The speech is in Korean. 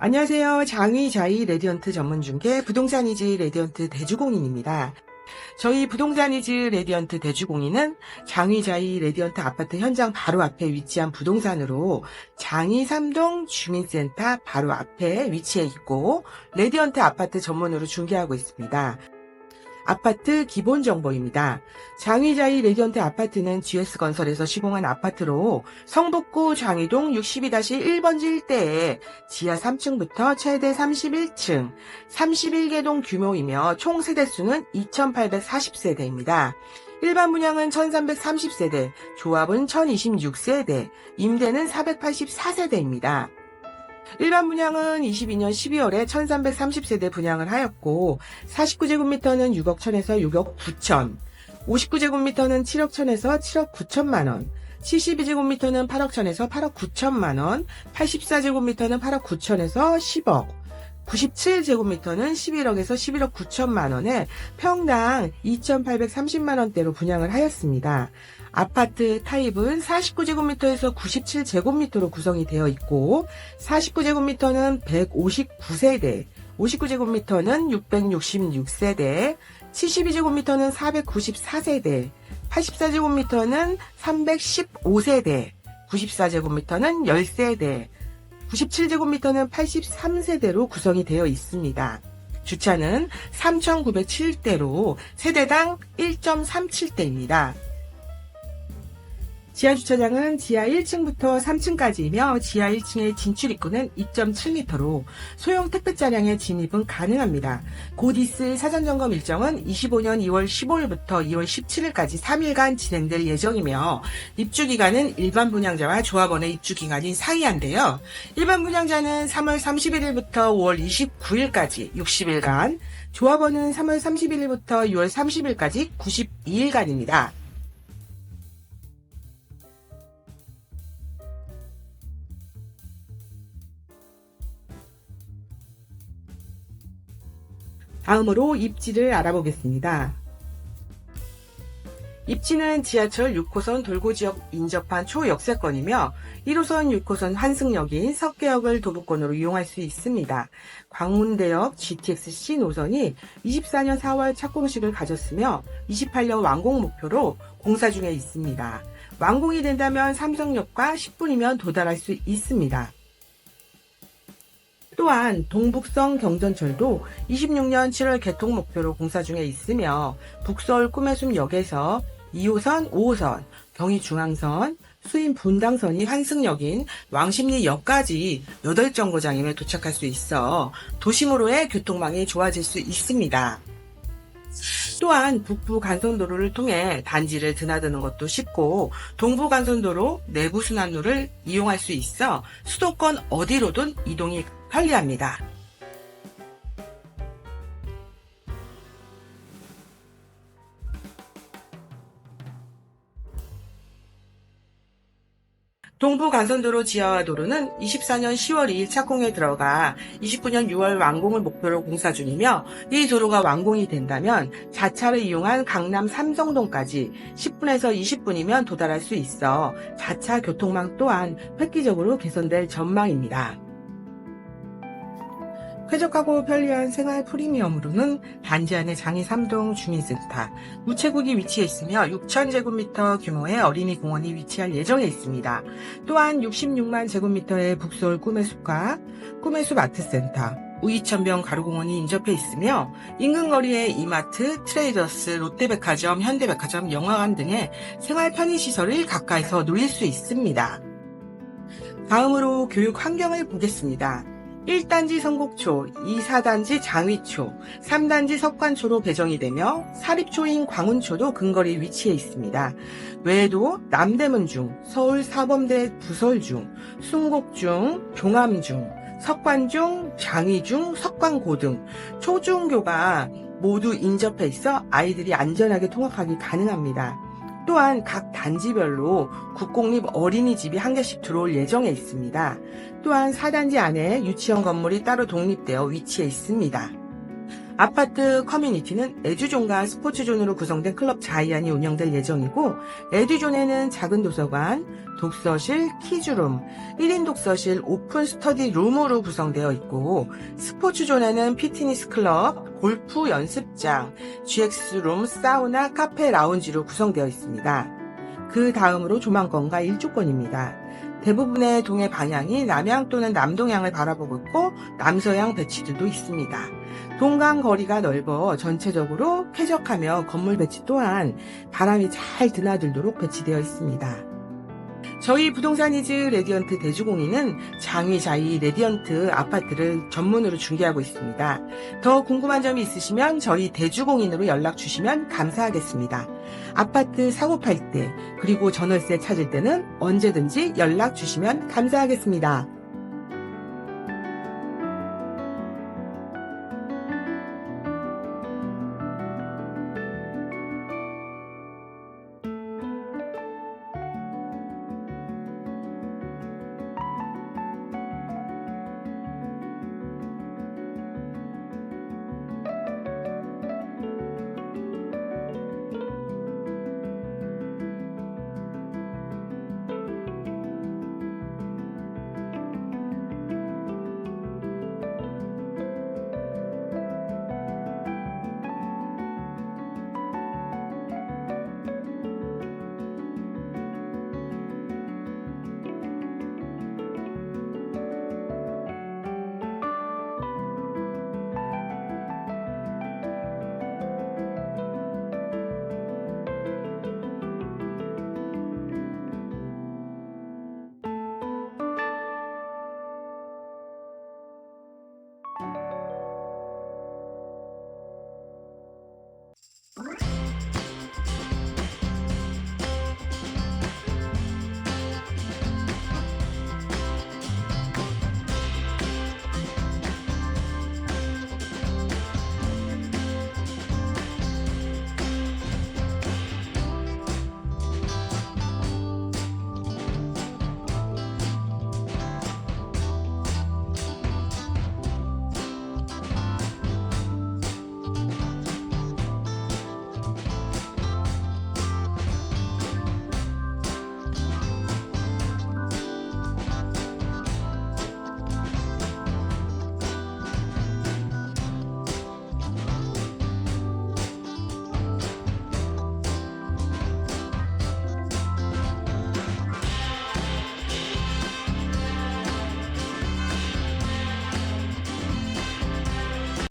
안녕하세요. 장위 자이 레디언트 전문 중개 부동산이지 레디언트 대주공인입니다. 저희 부동산이즈 레디언트 대주공인은 장위 자이 레디언트 아파트 현장 바로 앞에 위치한 부동산으로 장위 3동 주민센터 바로 앞에 위치해 있고 레디언트 아파트 전문으로 중개하고 있습니다. 아파트 기본 정보입니다. 장위자이 레디언트 아파트는 GS건설에서 시공한 아파트로 성북구 장위동 62-1번지 일대에 지하 3층부터 최대 31층, 31개동 규모이며 총 세대수는 2,840세대입니다. 일반 분양은 1,330세대, 조합은 1,026세대, 임대는 484세대입니다. 일반 분양은 22년 12월에 1330세대 분양을 하였고 49제곱미터는 6억 1000에서 6억 9천 59제곱미터는 7억 1000에서 7억 9천만 원 72제곱미터는 8억 1000에서 8억 9천만 원 84제곱미터는 8억 9천에서 10억 97제곱미터는 11억에서 11억 9천만 원에 평당 2,830만 원대로 분양을 하였습니다. 아파트 타입은 49제곱미터에서 97제곱미터로 구성이 되어 있고 49제곱미터는 159세대, 59제곱미터는 666세대, 72제곱미터는 494세대, 84제곱미터는 315세대, 94제곱미터는 10세대, 97제곱미터는 83세대로 구성이 되어 있습니다. 주차는 3,907대로 세대당 1.37대입니다. 지하 주차장은 지하 1층부터 3층까지이며 지하 1층의 진출 입구는 2.7m로 소형 택배 차량의 진입은 가능합니다. 곧 있을 사전 점검 일정은 25년 2월 15일부터 2월 17일까지 3일간 진행될 예정이며 입주 기간은 일반 분양자와 조합원의 입주 기간이 상이한데요. 일반 분양자는 3월 31일부터 5월 29일까지 60일간, 조합원은 3월 31일부터 6월 30일까지 92일간입니다. 다음으로 입지를 알아보겠습니다. 입지는 지하철 6호선 돌고지역 인접한 초역세권이며 1호선 6호선 환승역인 석계역을 도보권으로 이용할 수 있습니다. 광문대역 GTX-C 노선이 24년 4월 착공식을 가졌으며 28년 완공 목표로 공사 중에 있습니다. 완공이 된다면 삼성역과 10분이면 도달할 수 있습니다. 또한 동북성 경전철도 26년 7월 개통 목표로 공사 중에 있으며 북서울 꿈의 숲 역에서 2호선, 5호선, 경의중앙선, 수인 분당선이 환승역인 왕십리 역까지 8정거장임에 도착할 수 있어 도심으로의 교통망이 좋아질 수 있습니다. 또한 북부 간선도로를 통해 단지를 드나드는 것도 쉽고 동부 간선도로 내부 순환로를 이용할 수 있어 수도권 어디로든 이동이 편리합니다. 동부 간선도로 지하화 도로는 24년 10월 2일 착공에 들어가 29년 6월 완공을 목표로 공사 중이며 이 도로가 완공이 된다면 자차를 이용한 강남 삼성동까지 10분에서 20분이면 도달할 수 있어 자차 교통망 또한 획기적으로 개선될 전망입니다. 쾌적하고 편리한 생활 프리미엄으로는 단지 안에 장이 3동 주민센터, 우체국이 위치해 있으며 6,000제곱미터 규모의 어린이 공원이 위치할 예정에 있습니다. 또한 66만 제곱미터의 북서울 꿈의 숲과 꿈의 숲 아트센터, 우이천병 가로공원이 인접해 있으며 인근 거리에 이마트, 트레이더스, 롯데백화점, 현대백화점, 영화관 등의 생활 편의시설을 가까이서 누릴 수 있습니다. 다음으로 교육 환경을 보겠습니다. 1단지 성곡초, 2, 4단지 장위초, 3단지 석관초로 배정이 되며 사립초인 광운초도 근거리 위치해 있습니다. 외에도 남대문 중, 서울 사범대 부설 중, 순곡 중, 종암 중, 석관 중, 장위 중, 석관고 등 초중교가 모두 인접해 있어 아이들이 안전하게 통학하기 가능합니다. 또한 각 단지별로 국공립 어린이집이 한 개씩 들어올 예정에 있습니다. 또한 4단지 안에 유치원 건물이 따로 독립되어 위치해 있습니다. 아파트 커뮤니티는 에듀존과 스포츠존으로 구성된 클럽 자이안이 운영될 예정이고 에듀존에는 작은 도서관, 독서실, 키즈룸, 1인 독서실, 오픈 스터디 룸으로 구성되어 있고 스포츠존에는 피트니스 클럽, 골프 연습장, GX룸, 사우나, 카페, 라운지로 구성되어 있습니다. 그 다음으로 조망권과 일조권입니다. 대부분의 동의 방향이 남향 또는 남동향을 바라보고 있고 남서향 배치들도 있습니다. 동강 거리가 넓어 전체적으로 쾌적하며 건물 배치 또한 바람이 잘 드나들도록 배치되어 있습니다. 저희 부동산이즈 레디언트 대주공인은 장위자이 레디언트 아파트를 전문으로 중개하고 있습니다. 더 궁금한 점이 있으시면 저희 대주공인으로 연락 주시면 감사하겠습니다. 아파트 사고 팔 때, 그리고 전월세 찾을 때는 언제든지 연락 주시면 감사하겠습니다.